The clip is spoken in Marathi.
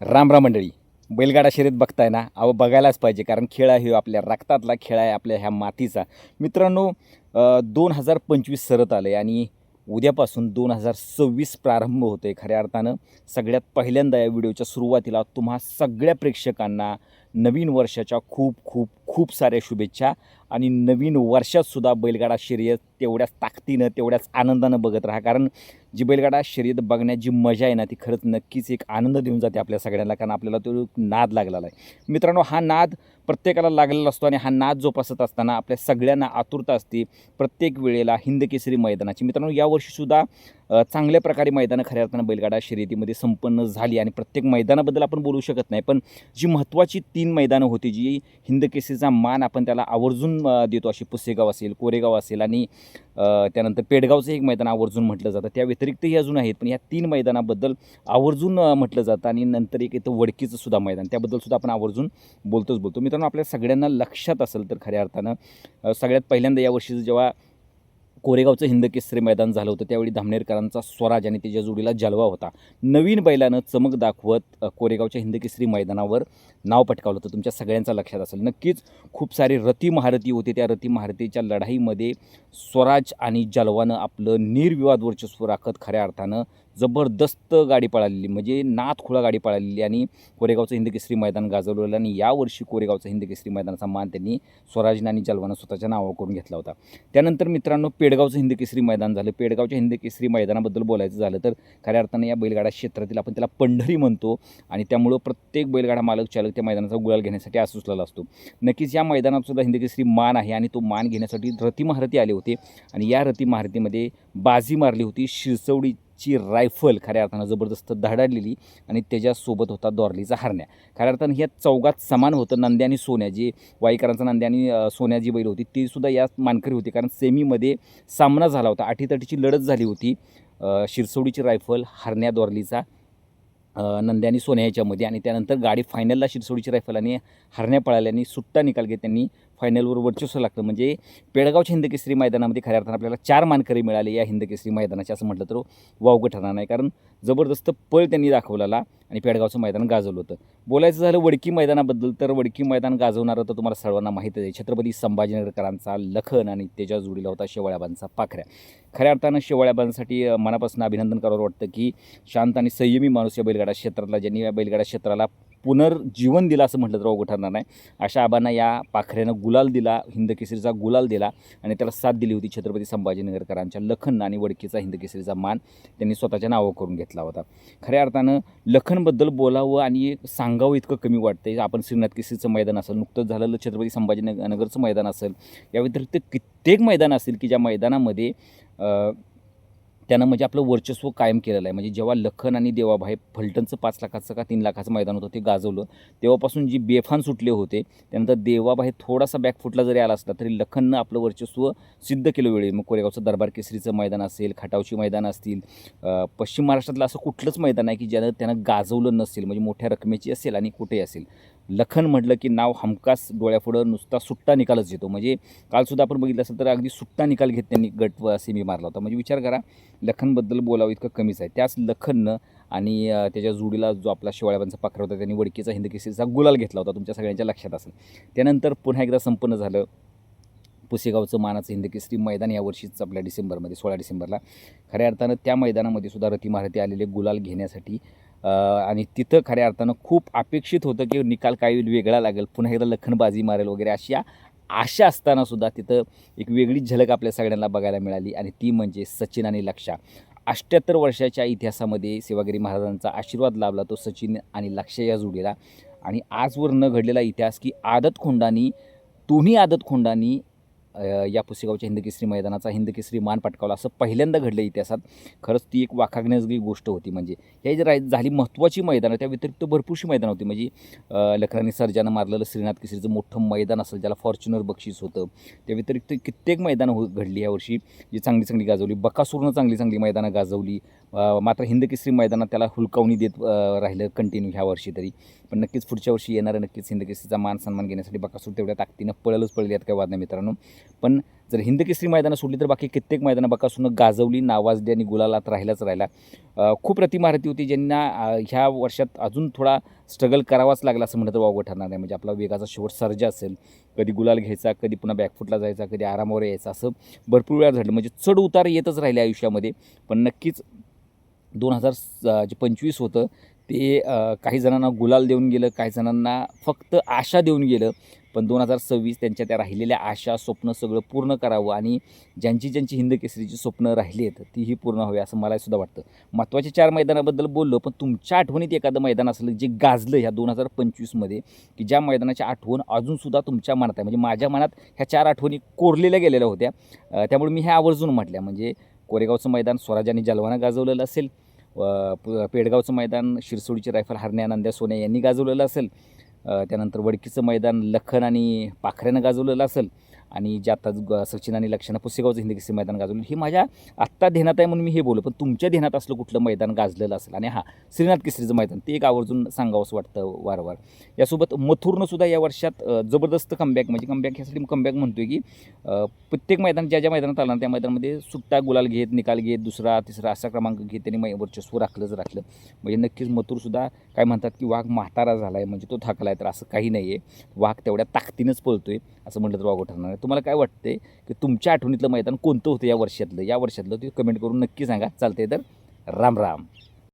राम राम मंडळी. बैलगाडा शर्यत बघताय ना? अहो बघायलाच पाहिजे कारण खेळ आहे आपल्या रक्तातला खेळ आहे आपल्या ह्या मातीचा. मित्रांनो दोन हजार पंचवीस सरत आहे आणि उद्यापासून दोन हजार सव्वीस प्रारंभ होतो आहे खऱ्या अर्थानं. सगळ्यात पहिल्यांदा या व्हिडिओच्या सुरुवातीला तुम्हा सगळ्या प्रेक्षकांना नवीन वर्षाच्या खूप खूप खूप साऱ्या शुभेच्छा. आणि नवीन वर्षातसुद्धा बैलगाडा शर्यत तेवढ्याच ताकदीनं तेवढ्याच आनंदानं बघत राहा. कारण जी बैलगाडा शर्यत बघण्याची जी मजा आहे ना ती खरंच नक्कीच एक आनंद देऊन जाते आपल्या सगळ्यांना. कारण आपल्याला तो नाद लागलेला आहे. मित्रांनो हा नाद प्रत्येकाला लागलेला असतो आणि हा नाद जोपासत असताना आपल्या सगळ्यांना आतुरता असते प्रत्येक वेळेला हिंदकेसरी मैदानाची. मित्रांनो यावर्षीसुद्धा चांगल्या प्रकारे मैदानं खऱ्या अर्थानं बैलगाडा शर्यतीमध्ये संपन्न झाली आणि प्रत्येक मैदानाबद्दल आपण बोलू शकत नाही. पण जी महत्त्वाची तीन मैदानं होती जी हिंदकेसीचा मान आपण त्याला आवर्जून देतो अशी पुसेगाव असेल कोरेगाव असेल आणि त्यानंतर पेडगावचं एक मैदान आवर्जून म्हटलं जातं. त्या व्यतिरिक्तही अजून आहेत पण या तीन मैदानाबद्दल आवर्जून म्हटलं जातं आणि नंतर एक येतं वडकीचं सुद्धा मैदान. त्याबद्दल सुद्धा आपण आवर्जून बोलतोच बोलतो. मित्रांनो आपल्या सगळ्यांना लक्षात असेल तर खऱ्या अर्थानं सगळ्यात पहिल्यांदा यावर्षीचं जेव्हा कोरेगावचं हिंद केसरी मैदान झालं होतं. त्यावेळी धामनेरकरांचा स्वराज आणि त्याच्या जोडीला जलवा होता. नवीन बैलानं चमक दाखवत कोरेगावच्या हिंद केसरी मैदानावर नाव पटकावलं होतं. तुमच्या सगळ्यांचा लक्षात असेल. नक्कीच खूप सारे रती महारथी होते. त्या रती महारथीच्या लढाईमध्ये स्वराज आणि जलवानं आपलं निर्विवाद वर्चस्व राखत खऱ्या अर्थानं जबरदस्त गाडी पळालेली. म्हणजे नाथ खुळा गाडी पळालेली आणि कोरेगावचं हिंदकेसरी मैदान गाजवलेलं आणि यावर्षी कोरेगावचं हिंदकेसरी मैदानाचा मान त्यांनी स्वराजनं आणि जलवानं स्वतःच्या नावावर करून घेतला होता. त्यानंतर मित्रांनो पेडगावचं हिंदकेसरी मैदान झालं. पेडगावच्या हिंदकेसरी मैदानाबद्दल बोलायचं झालं तर खऱ्या अर्थानं या बैलगाडा क्षेत्रातील आपण त्याला पंढरी म्हणतो आणि त्यामुळं प्रत्येक बैलगाडा मालक चालक त्या मैदानाचा गुलाल घेण्यासाठी आसुसलेला असतो. नक्कीच या मैदानातसुद्धा हिंदकेसरी मान आहे आणि तो मान घेण्यासाठी रती महारथी आले होते आणि या रती महारथीमध्ये बाजी मारली होती. ची रायफल खऱ्या अर्थानं जबरदस्त धडाडलेली आणि त्याच्यासोबत होता दोरलीचा हरण्या. खऱ्या अर्थानं ह्या चौघात समान होतं नंद्या आणि सोन्या. जी वाईकरांचा नंद्या आणि सोन्या जी बैल होती ती सुद्धा या मानकरी होती. कारण सेमीमध्ये सामना झाला होता. अटीतटीची लढत झाली होती. शिरसोडीची रायफल हरण्या दोरलीचा अ, नंद्या आणि सोन्या याच्यामध्ये आणि त्यानंतर गाडी फायनलला शिरसोडीची रायफल आणि हरण्या पळाल्याने सुट्टा निकाल घेत त्यांनी फायनलवर वर्चस्व लागतं. म्हणजे पेडगावच्या हिंदकेसरी मैदानामध्ये खऱ्या अर्थानं आपल्याला चार मानकरी मिळाले या हिंदकेसरी मैदानाचे असं म्हटलं तर वावगं ठरणार नाही. कारण जबरदस्त पळ त्यांनी दाखवलेला आणि पेडगावचं मैदान गाजवलं होतं. बोलायचं झालं वडकी मैदानाबद्दल तर वडकी मैदान गाजवणारं तर तुम्हाला सर्वांना माहीत आहे. छत्रपती संभाजीनगरकरांचा लखन आणि त्याच्या जोडीला होता शेवाळ्याबांचा पाखऱ्या. खऱ्या अर्थानं शेवाळ्याबांसाठी मनापासून अभिनंदन करावं वाटतं की शांत आणि संयमी माणूस या बैलगाडा क्षेत्रातला ज्यांनी या बैलगाडा क्षेत्राला पुनर्जीवन दिलं असं म्हटलं तर अवघड ठरणार नाही. अशा आबांना या पाखऱ्यानं गुलाल दिला हिंदकेसरीचा गुलाल दिला आणि त्याला साथ दिली होती छत्रपती संभाजीनगरकरांच्या लखन आणि वडकीचा हिंदकेसरीचा मान त्यांनी स्वतःच्या नावं करून घेतला होता. खऱ्या अर्थानं लखनबद्दल बोलावं आणि सांगावं इतकं कमी वाटतंय. आपण श्रीनाथ केसरीचं मैदान असेल नुकतंच झालेलं छत्रपती संभाजीनगर नगरचं मैदान असेल या व्यतिरिक्त कित्येक मैदान असेल की ज्या मैदानामध्ये त्यानं म्हणजे आपलं वर्चस्व कायम केलेलं आहे. म्हणजे जेव्हा लखन आणि देवाभाई फलटणचं पाच लाखाचं का तीन लाखाचं मैदान होतं ते गाजवलं. तेव्हापासून जी बेफान सुटले होते त्यानंतर देवाभाई थोडासा बॅकफुटला जरी आला असला तरी लखननं आपलं वर्चस्व सिद्ध केलं वेळी. मग कोरेगावचं दरबार केसरीचं मैदान असेल खटावची मैदान असतील पश्चिम महाराष्ट्रातलं असं कुठलंच मैदान आहे की ज्यानं त्यानं गाजवलं नसेल. म्हणजे मोठ्या रकमेची असेल आणि कुठेही असेल. लखन म्हटलं की नाव हमखास डोळ्यापुढं नुसता सुट्टा निकालच येतो. म्हणजे कालसुद्धा आपण बघितलं असेल तर अगदी सुट्टा निकाल घेत त्यांनी गट व सेमी मारला होता. म्हणजे विचार करा लखनबद्दल बोलावं इतकं कमीच आहे. त्याच लखननं आणि त्याच्या जोडीला जो आपला शिवाळ्याबांचा पाखर होता त्यांनी वडकीचा हिंदकेसरीचा गुलाल घेतला होता तुमच्या सगळ्यांच्या लक्षात असेल. त्यानंतर पुन्हा एकदा संपन्न झालं पुसेगावचं मानाचं हिंदकेसरी मैदान या वर्षीच आपल्या डिसेंबरमध्ये सोळा डिसेंबरला. खऱ्या अर्थानं त्या मैदानामध्ये सुद्धा रती महारथी आलेले गुलाल घेण्यासाठी आणि तिथं खऱ्या अर्थानं खूप अपेक्षित होतं की निकाल काही वेगळा लागेल. पुन्हा एकदा लखनबाजी मारेल वगैरे अशा आशा असताना सुद्धा तिथं एक वेगळीच झलक आपल्या सगळ्यांना बघायला मिळाली आणि ती म्हणजे सचिन आणि लक्षा. अष्ट्याहत्तर वर्षाच्या इतिहासामध्ये सेवागिरी महाराजांचा आशीर्वाद लाभला तो सचिन आणि लक्ष्य या जोडीला. आणि आजवर न घडलेला इतिहास की आदत खोंडानी दोन्ही आदत खोंडानी या पुसेगावच्या हिंदकेसरी मैदानाचा हिंदकेसरी मान पटकावला. असं पहिल्यांदा घडलं इतिहासात. खरंच ती एक वाखागण्याजगी गोष्ट होती. म्हणजे ह्या जी राय झाली महत्त्वाची मैदानं त्या व्यतिरिक्त भरपूरशी मैदानं होती. म्हणजे अ, सरजानं सर्जानं मारलेलं श्रीनाथ केसरीचं मोठं मैदान असेल ज्याला फॉर्च्युनर बक्षीस होतं. त्या व्यतिरिक्त कित्येक मैदानं हो घडली यावर्षी जी चांगली चांगली गाजवली. बकासूरनं चांगली चांगली मैदानं गाजवली. मात्र हिंदकेसरी मैदानात त्याला हुलकावणी देत राहिलं कंटिन्यू ह्या वर्षी तरी. पण नक्कीच पुढच्या वर्षी येणारं नक्कीच हिंदकेसरीचा मान सन्मान घेण्यासाठी बकासूर तेवढ्या ताकदीनं पळलंच पळली आहेत काय वाद नाही मित्रांनो. पण जर हिंद केसरी मैदानं सोडली तर बाकी कित्येक मैदानं बकासून गाजवली नावाजली आणि गुलालात राहिलाच राहिला. खूप प्रतिमारती होती ज्यांना ह्या वर्षात अजून थोडा स्ट्रगल करावाच लागला असं म्हणलं तर वावगं ठरणार नाही. म्हणजे आपला वेगाचा शेवट सर्जा असेल कधी गुलाल घ्यायचा कधी पुन्हा बॅकफुटला जायचा कधी आरामावर यायचा असं भरपूर वेळा झालं. म्हणजे चढ उतार येतच राहिले आयुष्यामध्ये. पण नक्कीच दोन हजार जे पंचवीस होतं ते काही जणांना गुलाल देऊन गेलं काही जणांना फक्त आशा देऊन गेलं पण दोन हजार सव्वीस त्यांच्या त्या राहिलेल्या आशा स्वप्न सगळं पूर्ण करावं आणि ज्यांची ज्यांची हिंद केसरीची स्वप्न राहिली आहेत तीही पूर्ण हवी असं मला सुद्धा वाटतं. महत्त्वाच्या चार मैदानाबद्दल बोललो पण तुमच्या आठवणीत एखादं मैदान असलं जे गाजलं ह्या दोन हजार पंचवीसमध्ये की ज्या मैदानाची आठवण अजूनसुद्धा तुमच्या मनात आहे? म्हणजे माझ्या मनात ह्या चार आठवणी कोरलेल्या गेलेल्या होत्या. त्यामुळे मी ह्या आवर्जून म्हटल्या म्हणजे कोरेगावचं मैदान स्वराजाने जलवाना गाजवलेलं असेल प- पेडगावचं मैदान शिरसोडीची रायफल हरण्या नंद्या सोने यांनी गाजवलेलं असेल त्यानंतर वडकीचं मैदान लखन आणि पाखऱ्यानं गाजवलेलं असेल. आणि जे आता ग- सचिन आणि लक्षणं पुसेगावचं हिंदी केसरी मैदान गाजवलं हे माझ्या आत्ता ध्यानात आहे म्हणून मी हे बोलू पण तुमच्या ध्यानात असलं कुठलं मैदान गाजलेलं असेल? आणि हां श्रीनाथ केसरीचं मैदान ते एक आवर्जून सांगावंसं वाटतं वारंवार. यासोबत मथुरनं सुद्धा या वर्षात जबरदस्त कमबॅक म्हणजे कमबॅक ह्यासाठी कमबॅक म्हणतोय की प्रत्येक मैदान ज्या ज्या मैदानात आला ना त्या मैदानामध्ये सुट्टा गुलाल घेत निकाल घेत दुसरा तिसरा असा क्रमांक घेत त्यांनी मै वर्चस्व राखलंच राखलं. म्हणजे नक्कीच मथुरसुद्धा काय म्हणतात की वाघ म्हातारा झाला आहे म्हणजे तो थाकला आहे तर असं काही नाही आहे वाघ तेवढ्या ताकदीनंच पळतोय असं म्हटलं तर वाघ ठरणार. तुम्हाला काय वाटते की तुमच्या आठवणीतलं मैदान कोणतं होतं या वर्षातलं? या वर्षातलं ते कमेंट करून नक्की सांगा. चालतंय तर राम राम.